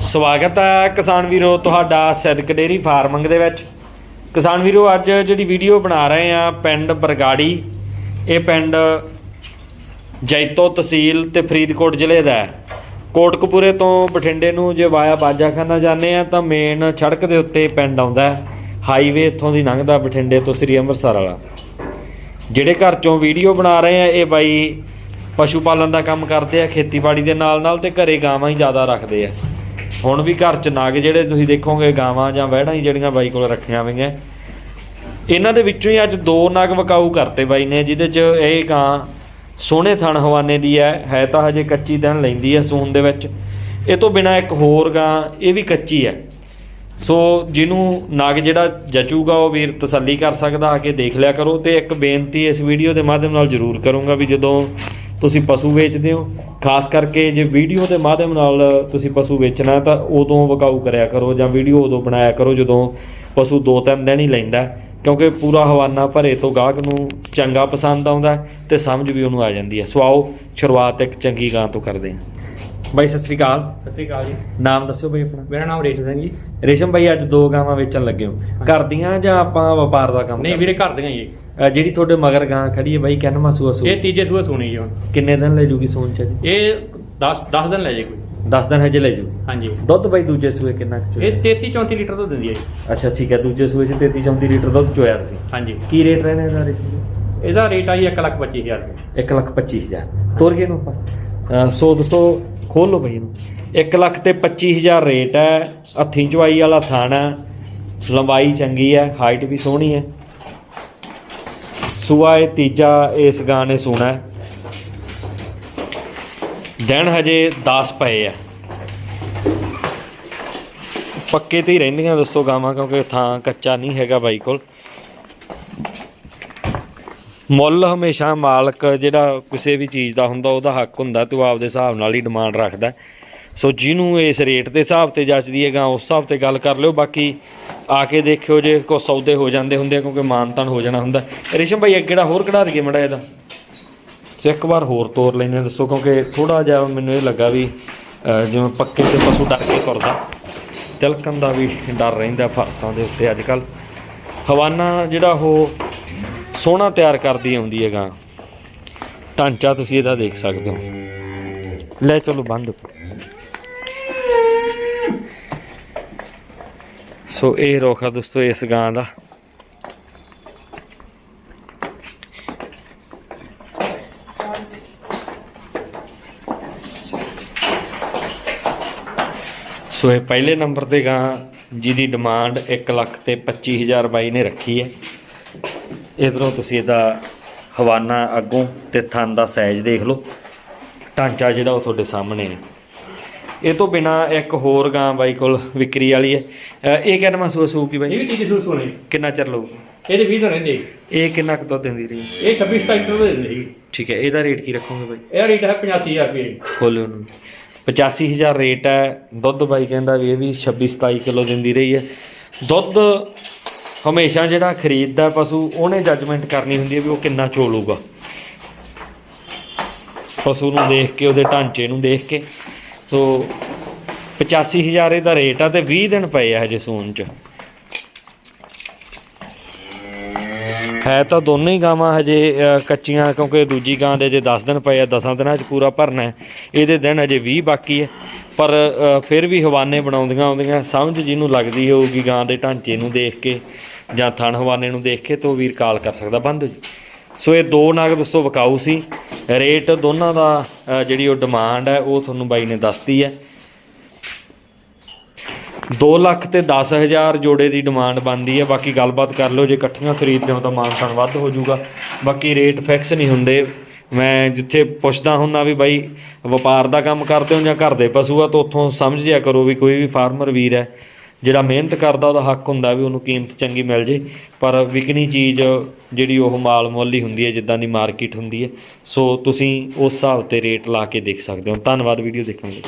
ਸਵਾਗਤ ਹੈ ਕਿਸਾਨ ਵੀਰੋ ਤੁਹਾਡਾ ਸਿੱਧਕ ਡੇਰੀ ਫਾਰਮਿੰਗ ਦੇ ਵਿੱਚ। ਕਿਸਾਨ ਵੀਰੋ, ਅੱਜ ਜਿਹੜੀ ਵੀਡੀਓ ਬਣਾ ਰਹੇ ਆ ਪਿੰਡ ਬਰਗਾੜੀ, ਇਹ ਪਿੰਡ ਜੈਤੋ ਤਹਿਸੀਲ ਤੇ ਫਰੀਦਕੋਟ ਜ਼ਿਲ੍ਹੇ ਦਾ ਹੈ। ਕੋਟਕਪੂਰੇ ਤੋਂ ਬਠਿੰਡੇ ਨੂੰ ਜੇ ਵਾਇਆ ਬਾਜਾਖਾਨਾ ਜਾਂਦੇ ਆ ਤਾਂ ਮੇਨ ਸੜਕ ਦੇ ਉੱਤੇ ਪਿੰਡ ਆਉਂਦਾ ਹਾਈਵੇ ਇੱਥੋਂ ਦੀ ਲੰਘਦਾ ਬਠਿੰਡੇ ਤੋਂ ਸ੍ਰੀ ਅੰਮ੍ਰਿਤਸਰ ਵਾਲਾ। ਜਿਹੜੇ ਘਰ ਚੋਂ ਵੀਡੀਓ ਬਣਾ ਰਹੇ ਆ ਇਹ ਬਾਈ ਪਸ਼ੂ ਪਾਲਣ ਦਾ ਕੰਮ ਕਰਦੇ ਆ, ਖੇਤੀਬਾੜੀ ਦੇ ਨਾਲ ਨਾਲ ਤੇ ਘਰੇ ਗਾਵਾਂ ਹੀ ਜ਼ਿਆਦਾ ਰੱਖਦੇ ਆ। ਹੁਣ ਵੀ ਘਰ ਚ ਨਾਗ ਜਿਹੜੇ ਤੁਸੀਂ ਦੇਖੋਗੇ, ਗਾਵਾਂ ਜਾਂ ਵਹਿੜਾਂ ਹੀ ਜਿਹੜੀਆਂ ਬਾਈ ਕੋਲ ਰੱਖੀਆਂ ਹੋਈਆਂ। ਇਹਨਾਂ ਦੇ ਵਿੱਚੋਂ ਹੀ ਅੱਜ ਦੋ ਨਗ ਵਕਾਊ ਕਰਤੇ ਬਾਈ ਨੇ, ਜਿਹਦੇ ਚ ਇਹ ਗਾਂ ਸੋਹਣੇ ਥਣ ਹਵਾਨੇ ਦੀ ਹੈ ਹੈ ਤਾਂ ਹਜੇ ਕੱਚੀ ਦਿਨ ਲੈਂਦੀ ਹੈ ਸੂਨ ਦੇ ਵਿੱਚ। ਇਹ ਤੋਂ ਬਿਨਾ ਇੱਕ ਹੋਰ ਗਾਂ, ਇਹ ਵੀ ਕੱਚੀ ਹੈ। ਸੋ ਜਿਹਨੂੰ ਨਗ ਜਿਹੜਾ ਜਚੂਗਾ, ਉਹ ਵੀਰ ਤਸੱਲੀ ਕਰ ਸਕਦਾ, ਆ ਕੇ ਦੇਖ ਲਿਆ ਕਰੋ ਤੇ ਇੱਕ ਬੇਨਤੀ ਇਸ ਵੀਡੀਓ ਦੇ ਮਾਧਿਅਮ ਨਾਲ ਜ਼ਰੂਰ ਕਰੂੰਗਾ ਵੀ ਜਦੋਂ ਤੁਸੀਂ ਪਸ਼ੂ ਵੇਚਦੇ ਹੋ। ਖਾਸ ਕਰਕੇ ਜੇ ਵੀਡੀਓ ਦੇ ਮਾਧਿਅਮ ਨਾਲ ਤੁਸੀਂ ਪਸ਼ੂ ਵੇਚਣਾ ਤਾਂ ਉਦੋਂ ਵਕਾਊ ਕਰਿਆ ਕਰੋ ਜਾਂ ਵੀਡੀਓ ਉਦੋਂ ਬਣਾਇਆ ਕਰੋ ਜਦੋਂ ਪਸ਼ੂ ਦੋ ਤਿੰਨ ਦਿਨ ਹੀ ਲੈਂਦਾ। ਕਿਉਂਕਿ ਪੂਰਾ ਹਵਾਨਾ ਭਰੇ ਤੋਂ ਗਾਹਕ ਨੂੰ ਚੰਗਾ ਪਸੰਦ ਆਉਂਦਾ ਤੇ ਸਮਝ ਵੀ ਉਹਨੂੰ ਆ ਜਾਂਦੀ ਹੈ। ਸੋ ਆਓ ਸ਼ੁਰੂਆਤ ਇੱਕ ਚੰਗੀ ਗਾਂ ਤੋਂ ਕਰਦੇ ਹਾਂ। ਬਾਈ ਸਤਿ ਸ੍ਰੀ ਅਕਾਲ। ਸਤਿ ਸ਼੍ਰੀ ਅਕਾਲ ਜੀ। ਨਾਮ ਦੱਸਿਓ ਬਾਈ ਆਪਣਾ। ਮੇਰਾ ਨਾਮ ਰੇਸ਼ਮ ਸਿੰਘ ਜੀ। ਰੇਸ਼ਮ ਭਾਈ ਅੱਜ ਦੋ ਗਾਵਾਂ ਵੇਚਣ ਲੱਗੇ ਹੋ। ਘਰ ਦੀਆਂ ਜਾਂ ਆਪਾਂ ਵਪਾਰ ਦਾ ਕੰਮ ਨਹੀਂ? ਵੀਰੇ ਘਰ ਦੀਆਂ ਜੀ ਜਿਹੜੀ ਤੁਹਾਡੇ ਮਗਰ ਗਾਂ ਖੜੀ ਹੈ ਬਾਈ ਕਿੰਨਾ ਸੂਆ ਸੂ ਇਹ ਤੀਜੇ ਸੂਏ ਸੁਣੀ ਜੀ ਹੁਣ। ਕਿੰਨੇ ਦਿਨ ਲੈ ਜੂਗੀ ਸੂਣ ਚ? ਜੀ ਇਹ 10 10 ਦਿਨ ਲੈ ਜੇ ਕੋਈ। 10 ਦਿਨ ਹਜੇ ਲੈ ਜੂ? ਹਾਂਜੀ। ਦੁੱਧ ਬਾਈ ਦੂਜੇ ਸੂਏ ਕਿੰਨਾ ਚੋਇਆ? ਇਹ 33 34 ਲੀਟਰ ਦੁੱਧ ਦਿੰਦੀ ਹੈ ਜੀ। ਅੱਛਾ ਠੀਕ ਹੈ ਦੂਜੇ ਸੂਏ ਚ 33 34 ਲੀਟਰ ਦੁੱਧ ਚੋਇਆ ਤੁਸੀਂ? ਹਾਂਜੀ। ਕੀ ਰੇਟ ਰਹਿਣੇ ਇਹਦਾ ਜੀ ਇਹਦਾ ਰੇਟ ਆ ਜੀ 1 ਲੱਖ 25000 ਰੁਪਏ। 1 ਲੱਖ 25000 ਤੋਰ ਗਏ ਨੂੰ ਆਪਾਂ। ਅ, ਸੌ ਦੱਸੋ ਖੋਲ ਲਓ ਬਈ ਇਹਨੂੰ। 1 ਲੱਖ ਤੇ 25000 ਰੇਟ ਹੈ। ਹੱਥੀਂ ਚਵਾਈ ਵਾਲਾ ਥਾਣਾ ਲੰਬਾਈ ਚੰਗੀ ਹੈ। ਹਾਈਟ ਵੀ ਸੋਹਣੀ ਹੈ। ਸੂਆ ਇਹ ਤੀਜਾ ਇਸ ਗਾਂ ਨੇ ਸੋਣਾ ਦਿਨ ਹਜੇ 10 ਪਏ ਆ। ਪੱਕੇ ਤੇ ਹੀ ਰਹਿੰਦੀਆਂ ਦੋਸਤੋ ਗਾਵਾਂ, ਕਿਉਂਕਿ ਥਾਂ ਕੱਚਾ ਨਹੀਂ ਹੈਗਾ ਬਾਈ ਕੋਲ। ਮੁੱਲ ਹਮੇਸ਼ਾ ਮਾਲਕ ਜਿਹੜਾ ਕਿਸੇ ਵੀ ਚੀਜ਼ ਦਾ ਹੁੰਦਾ, ਉਹਦਾ ਹੱਕ ਹੁੰਦਾ, ਤੇ ਉਹ ਆਪਦੇ ਹਿਸਾਬ ਨਾਲ ਹੀ ਡਿਮਾਂਡ ਰੱਖਦਾ। ਸੋ ਜਿਹਨੂੰ ਇਸ ਰੇਟ ਦੇ ਹਿਸਾਬ ਤੇ ਜੱਚਦੀ ਹੈਗਾ ਉਸ ਹਿਸਾਬ ਤੇ ਗੱਲ ਕਰ ਲਿਓ ਬਾਕੀ ਆ ਕੇ ਦੇਖਿਓ ਜੇ ਕੋ ਸੌਦੇ ਹੋ ਜਾਂਦੇ ਹੁੰਦੇ ਆ ਕਿਉਂਕਿ ਮਾਨਤਾਨ ਹੋ ਜਾਣਾ ਹੁੰਦਾ। ਰੇਸ਼ਮ ਭਾਈ ਅੱਗੇ ਜਿਹੜਾ ਹੋਰ ਕਢਾ ਦਈਏ ਮੜਾ ਇਹਦਾ। ਸੋ ਇੱਕ ਵਾਰ ਹੋਰ ਤੋਰ ਲੈਨੇ ਆ, ਦੱਸੋ ਕਿਉਂਕਿ ਥੋੜਾ ਜਿਹਾ ਮੈਨੂੰ ਇਹ ਲੱਗਾ ਵੀ ਜਿਵੇਂ ਪੱਕੇ ਤੇ ਪਸ਼ੂ ਡਰ ਕੇ ਤੁਰਦਾ। ਤਿਲਕਣ ਦਾ ਵੀ ਡਰ ਰਹਿੰਦਾ ਫਰਸਾਂ ਦੇ ਉੱਤੇ ਅੱਜ ਕੱਲ ਹਵਾਨਾ ਜਿਹੜਾ ਉਹ ਸੋਹਣਾ ਤਿਆਰ ਕਰਦੀ ਆਉਂਦੀ ਹੈਗਾ ਢਾਂਚਾ ਤੁਸੀਂ ਇਹਦਾ ਦੇਖ ਸਕਦੇ ਹੋ। ਲੈ ਚਲੋ ਬੰਦ। ਸੋ ਇਹ ਰੁੱਖ ਆ ਦੋਸਤੋ, ਇਸ ਗਾਂ ਦਾ। ਸੋ ਇਹ ਪਹਿਲੇ ਨੰਬਰ ਤੇ ਗਾਂ, ਜਿਹਦੀ ਡਿਮਾਂਡ 1 ਲੱਖ ਤੇ 25000 ਬਾਈ ਨੇ ਰੱਖੀ ਹੈ। ਇਧਰੋਂ ਤੁਸੀਂ ਇਹਦਾ ਹਵਾਨਾ ਅੱਗੋਂ ਤੇ ਥਣ ਦਾ ਸਾਈਜ਼ ਦੇਖ ਲਓ। ਢਾਂਚਾ ਜਿਹੜਾ ਉਹ ਤੁਹਾਡੇ ਸਾਹਮਣੇ ਹੈ। ਇਹ ਤੋਂ ਬਿਨਾ ਇੱਕ ਹੋਰ ਗਾਂ ਬਾਈ ਕੋਲ ਵਿਕਰੀ ਵਾਲੀ ਹੈ। ਇਹ ਕਿੰਨਾ ਹੋਊਗੀ ਇਹ ਬਾਈ? ਵੀ ਤੀਜੇ ਸੂਏ ਸੁਣੀ ਕਿੰਨਾ ਚਿਰ ਲਊ? ਇਹਦੇ 20 ਦਿਨ ਰਹਿੰਦੇ। ਇਹ ਕਿੰਨਾ ਕੁ ਦੁੱਧ ਦਿੰਦੀ ਰਹੀ? ਇਹ 26 27 ਲੀਟਰ ਦੁੱਧ ਦਿੰਦੇ ਜੀ ਠੀਕ ਹੈ ਇਹਦਾ ਰੇਟ ਕੀ ਰੱਖੋਗੇ ਬਾਈ? ਇਹਦਾ ਰੇਟ ਹੈ 85000 ਰੁਪਏ। ਜੀ। ਖੋਲਿਓ ਉਹਨੂੰ। 85000 ਰੇਟ ਹੈ। ਦੁੱਧ ਬਾਈ ਕਹਿੰਦਾ ਵੀ ਇਹ ਵੀ 26 27 ਕਿਲੋ ਦਿੰਦੀ ਰਹੀ ਹੈ। ਦੁੱਧ ਹਮੇਸ਼ਾ ਜਿਹੜਾ ਖਰੀਦਦਾ ਪਸ਼ੂ ਉਹਨੇ ਜੱਜਮੈਂਟ ਕਰਨੀ ਹੁੰਦੀ ਹੈ ਵੀ ਉਹ ਕਿੰਨਾ ਚੋਲੂਗਾ। ਪਸ਼ੂ ਨੂੰ ਦੇਖ ਕੇ ਉਹਦੇ ਢਾਂਚੇ ਨੂੰ ਦੇਖ ਕੇ। ਸੋ 85000 ਇਹਦਾ ਰੇਟ ਆ ਤੇ 20 ਦਿਨ ਪਏ ਆ ਹਜੇ ਸੂਨ ਚ। ਹੈ ਤਾਂ ਦੋਨੋਂ ਹੀ ਗਾਵਾਂ ਹਜੇ ਕੱਚੀਆਂ, ਕਿਉਂਕਿ ਦੂਜੀ ਗਾਂ ਦੇ ਜੇ 10 ਦਿਨ ਪਏ ਆ 10 ਦਿਨਾਂ 'ਚ ਪੂਰਾ ਭਰਨਾ ਹੈ। ਇਹਦੇ ਦਿਨ ਹਜੇ 20 ਬਾਕੀ ਹੈ। ਪਰ ਫਿਰ ਵੀ ਹਵਾਨੇ ਬਣਾਉਂਦੀਆਂ ਆਉਂਦੀਆਂ, ਸਮਝ ਜਿਹਨੂੰ ਲੱਗਦੀ ਹੋਊਗੀ ਗਾਂ ਦੇ ਢਾਂਚੇ ਨੂੰ ਦੇਖ ਕੇ ਜਾਂ ਥਣ ਹਵਾਨੇ ਨੂੰ ਦੇਖ ਕੇ, ਤੋਂ ਵੀਰ ਕਾਲ ਕਰ ਸਕਦਾ। ਬੰਦ ਹੋ ਜੀ, ਸੋ ਇਹ ਦੋ ਨਾਗ ਦੋਸਤੋ ਵਿਕਾਊ ਸੀ। ਰੇਟ ਦੋਨਾਂ ਦਾ ਜਿਹੜੀ ਉਹ ਡਿਮਾਂਡ ਹੈ, ਉਹ ਤੁਹਾਨੂੰ ਬਾਈ ਨੇ ਦੱਸਤੀ ਹੈ। 2 ਲੱਖ ਤੇ 10000 ਜੋੜੇ ਦੀ ਡਿਮਾਂਡ ਬਣਦੀ ਹੈ। ਬਾਕੀ ਗੱਲਬਾਤ ਕਰ ਲਓ, ਜੇ ਇਕੱਠੀਆਂ ਖਰੀਦਦੇ ਹੋ ਤਾਂ ਮਾਨਤਾਨ ਵੱਧ ਹੋ ਜਾਊਗਾ। ਬਾਕੀ ਰੇਟ ਫਿਕਸ ਨਹੀਂ ਹੁੰਦੇ। ਮੈਂ ਜਿੱਥੇ ਪੁੱਛਦਾ ਹੁੰਦਾ ਵੀ ਬਾਈ, ਵਪਾਰ ਦਾ ਕੰਮ ਕਰਦੇ ਹੋ ਜਾਂ ਘਰ ਦੇ ਪਸ਼ੂ ਆ, ਤਾਂ ਉੱਥੋਂ ਸਮਝ ਜਿਆ ਕਰੋ ਵੀ ਕੋਈ ਵੀ ਫਾਰਮਰ ਵੀਰ ਹੈ। ਜਿਹੜਾ ਮਿਹਨਤ ਕਰਦਾ, ਉਹਦਾ ਹੱਕ ਹੁੰਦਾ ਵੀ ਉਹਨੂੰ ਕੀਮਤ ਚੰਗੀ ਮਿਲ ਜੇ। ਪਰ ਵਿਕਣੀ ਚੀਜ਼ ਜਿਹੜੀ ਉਹ ਮਾਲ ਮੁੱਲ ਹੀ ਹੁੰਦੀ ਹੈ, ਜਿੱਦਾਂ ਦੀ ਮਾਰਕੀਟ ਹੁੰਦੀ ਹੈ। ਸੋ ਤੁਸੀਂ ਉਸ ਹਿਸਾਬ ਤੇ ਰੇਟ ਲਾ ਕੇ ਦੇਖ ਸਕਦੇ ਹੋ। ਧੰਨਵਾਦ, ਵੀਡੀਓ ਦੇਖਣ ਲਈ।